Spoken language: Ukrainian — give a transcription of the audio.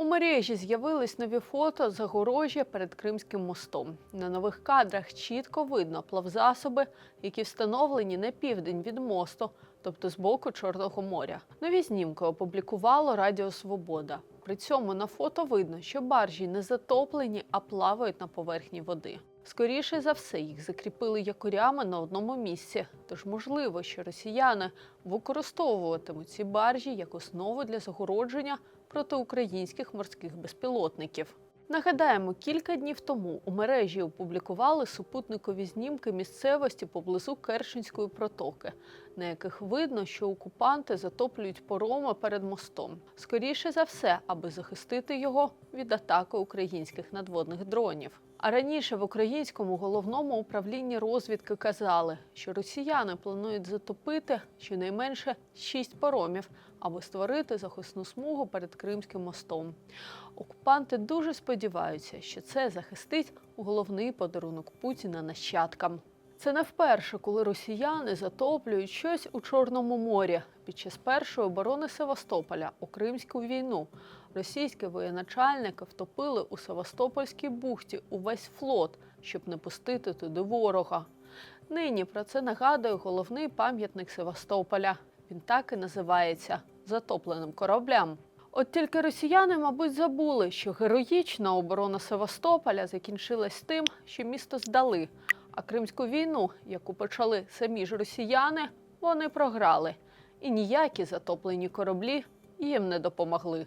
У мережі з'явились нові фото загорожжя перед Кримським мостом. На нових кадрах чітко видно плавзасоби, які встановлені на південь від мосту, тобто з боку Чорного моря. Нові знімки опублікувало Радіо Свобода. При цьому на фото видно, що баржі не затоплені, а плавають на поверхні води. Скоріше за все, їх закріпили якорями на одному місці. Тож можливо, що росіяни використовуватимуть ці баржі як основу для загородження проти українських морських безпілотників. Нагадаємо, кілька днів тому у мережі опублікували супутникові знімки місцевості поблизу Керченської протоки, на яких видно, що окупанти затоплюють пороми перед мостом. Скоріше за все, аби захистити його від атаки українських надводних дронів. А раніше в українському головному управлінні розвідки казали, що росіяни планують затопити щонайменше шість поромів, аби створити захисну смугу перед Кримським мостом. Окупанти дуже сподіваються, що це захистить головний подарунок Путіна нащадкам. Це не вперше, коли росіяни затоплюють щось у Чорному морі. Під час першої оборони Севастополя у Кримську війну російські воєначальники втопили у Севастопольській бухті увесь флот, щоб не пустити туди ворога. Нині про це нагадує головний пам'ятник Севастополя. Він так і називається затопленим кораблям. От тільки росіяни, мабуть, забули, що героїчна оборона Севастополя закінчилась тим, що місто здали. А Кримську війну, яку почали самі ж росіяни, вони програли. І ніякі затоплені кораблі їм не допомогли.